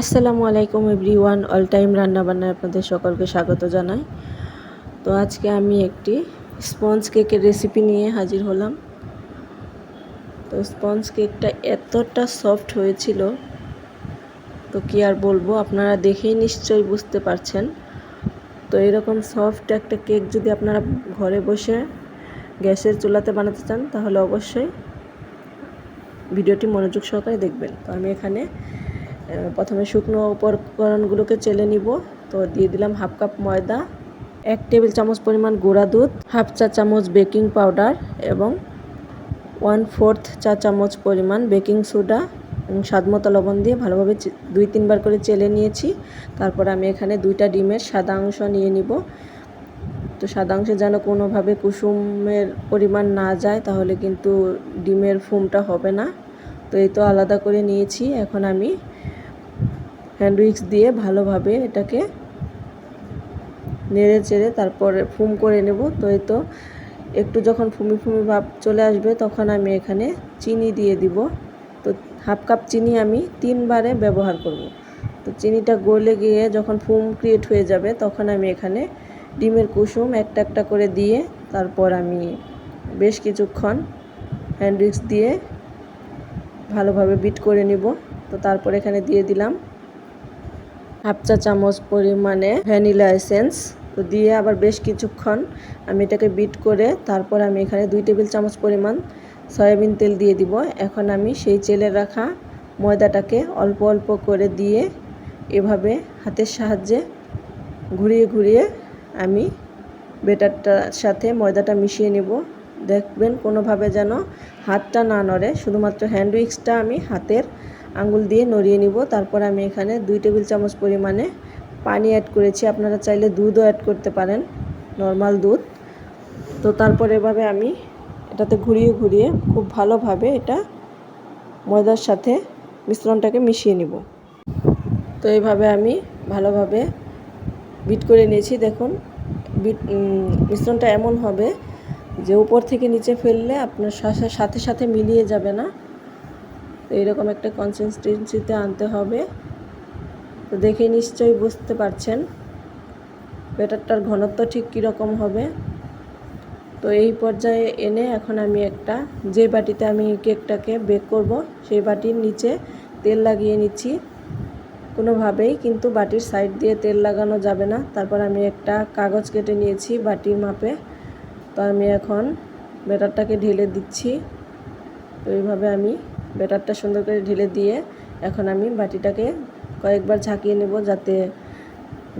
আসসালামু আলাইকুম everyone, all time রান্নাবান্নায় আপনাদের সকলকে স্বাগত জানাই। তো আজকে আমি একটি স্পঞ্জ কেকের রেসিপি নিয়ে হাজির হলাম। তো স্পঞ্জ কেকটা এতটা সফট হয়েছিল, তো কি আর বলব, আপনারা দেখেই নিশ্চয়ই বুঝতে পারছেন। তো এরকম সফট একটা কেক যদি আপনারা ঘরে বসে গ্যাসের চুলাতে বানাতে চান, তাহলে অবশ্যই ভিডিওটি মনোযোগ সহকারে দেখবেন। তো আমি এখানে প্রথমে শুকনো উপকরণগুলোকে চেলে নিব। তো দিয়ে দিলাম হাফ কাপ ময়দা, এক টেবিল চামচ পরিমাণ গুঁড়া দুধ, হাফ চা চামচ বেকিং পাউডার এবং ওয়ান ফোর্থ চা চামচ পরিমাণ বেকিং সোডা এবং স্বাদমতো লবণ দিয়ে ভালোভাবে দুই তিনবার করে চেলে নিয়েছি। তারপর আমি এখানে দুইটা ডিমের সাদা অংশ নিয়ে নিব। তো সাদা অংশে যেন কোনোভাবে কুসুমের পরিমাণ না যায়, তাহলে কিন্তু ডিমের ফুমটা হবে না। তো এই তো আলাদা করে নিয়েছি। এখন আমি হ্যান্ড উইক্স দিয়ে ভালোভাবে এটাকে নেড়ে চেড়ে তারপরে ফুম করে নেব। তো এই তো একটু যখন ফুমি ফুমি ভাব চলে আসবে তখন আমি এখানে চিনি দিয়ে দিব। তো হাফ কাপ চিনি আমি তিনবারে ব্যবহার করব। তো চিনিটা গলে গিয়ে যখন ফুম ক্রিয়েট হয়ে যাবে তখন আমি এখানে ডিমের কুসুম একটা একটা করে দিয়ে তারপর আমি বেশ কিছুক্ষণ হ্যান্ড উইক্স দিয়ে ভালোভাবে বিট করে নিব। তো তারপর এখানে দিয়ে দিলাম হাফ চা চামচ পরিমাণে ভ্যানিলা এসেন্স। তো দিয়ে আবার বেশ কিছুক্ষণ আমি এটাকে বিট করে তারপর আমি এখানে দুই টেবিল চামচ পরিমাণ সয়াবিন তেল দিয়ে দিব। এখন আমি সেই চেলে রাখা ময়দাটাকে অল্প অল্প করে দিয়ে এভাবে হাতের সাহায্যে ঘুরিয়ে ঘুরিয়ে আমি বেটারটার সাথে ময়দাটা মিশিয়ে নেব। দেখবেন কোনোভাবে যেন হাতটা না নড়ে, শুধুমাত্র হ্যান্ড উইক্সটা আমি হাতের আঙ্গুল দিয়ে নড়িয়ে নিব। তারপর আমি এখানে দুই টেবিল চামচ পরিমাণে পানি অ্যাড করেছি। আপনারা চাইলে দুধও অ্যাড করতে পারেন নর্মাল দুধ। তো তারপর এভাবে আমি এটাতে ঘুরিয়ে ঘুরিয়ে খুব ভালোভাবে এটা ময়দার সাথে মিশ্রণটাকে মিশিয়ে নিব। তো এইভাবে আমি ভালোভাবে বিট করে নিয়েছি। দেখুন বিট মিশ্রণটা এমন হবে যে উপর থেকে নিচে ফেললে আপনার সাথে সাথে মিলিয়ে যাবে না। তো এইরকম একটা কনসিস্টেন্সিতে আনতে হবে। তো দেখে নিশ্চয়ই বুঝতে পারছেন ব্যাটারটার ঘনত্ব ঠিক কীরকম হবে। তো এই পর্যায়ে এনে এখন আমি একটা, যে বাটিতে আমি কেকটাকে বেক করব, সেই বাটির নিচে তেল লাগিয়ে নিচ্ছি। কোনোভাবেই কিন্তু বাটির সাইড দিয়ে তেল লাগানো যাবে না। তারপর আমি একটা কাগজ কেটে নিয়েছি বাটির মাপে। তো আমি এখন ব্যাটারটাকে ঢেলে দিচ্ছি। তো এইভাবে আমি ব্যাটারটা সুন্দর করে ঢেলে দিয়ে এখন আমি বাটিটাকে কয়েকবার ঝাঁকিয়ে নেব যাতে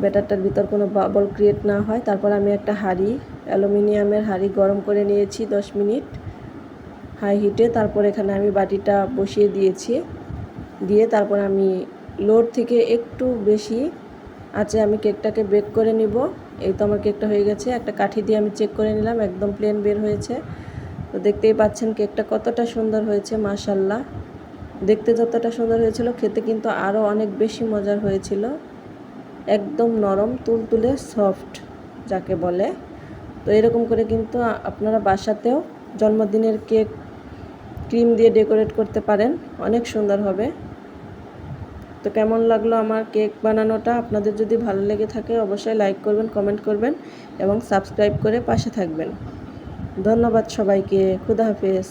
ব্যাটারটার ভিতর কোনো বাবল ক্রিয়েট না হয়। তারপর আমি একটা হাঁড়ি, অ্যালুমিনিয়ামের হাঁড়ি গরম করে নিয়েছি দশ মিনিট হাই হিটে। তারপর এখানে আমি বাটিটা বসিয়ে দিয়েছি। দিয়ে তারপর আমি লোড থেকে একটু বেশি আছে আমি কেকটাকে বেক করে নিব। এই তো আমার কেকটা হয়ে গেছে। একটা কাঠি দিয়ে আমি চেক করে নিলাম, একদম প্লেন বের হয়েছে। তো দেখতেই পাচ্ছেন কেকটা কতটা সুন্দর হয়েছে মাশাল্লাহ দেখতে যতটা সুন্দর হয়েছিল, খেতে কিন্তু আরও অনেক বেশি মজার হয়েছিল। একদম নরম, তুলতুলে, সফট যাকে বলে। তো এরকম করে কিন্তু আপনারা বাসাতেও জন্মদিনের কেক ক্রিম দিয়ে ডেকোরেট করতে পারেন, অনেক সুন্দর হবে। তো কেমন লাগল আমার কেক বানানোটা? আপনাদের যদি ভালো লেগে থাকে, অবশ্যই লাইক করবেন, কমেন্ট করবেন এবং সাবস্ক্রাইব করে পাশে থাকবেন। ধন্যবাদ সবাইকে খুদা হাফেজ।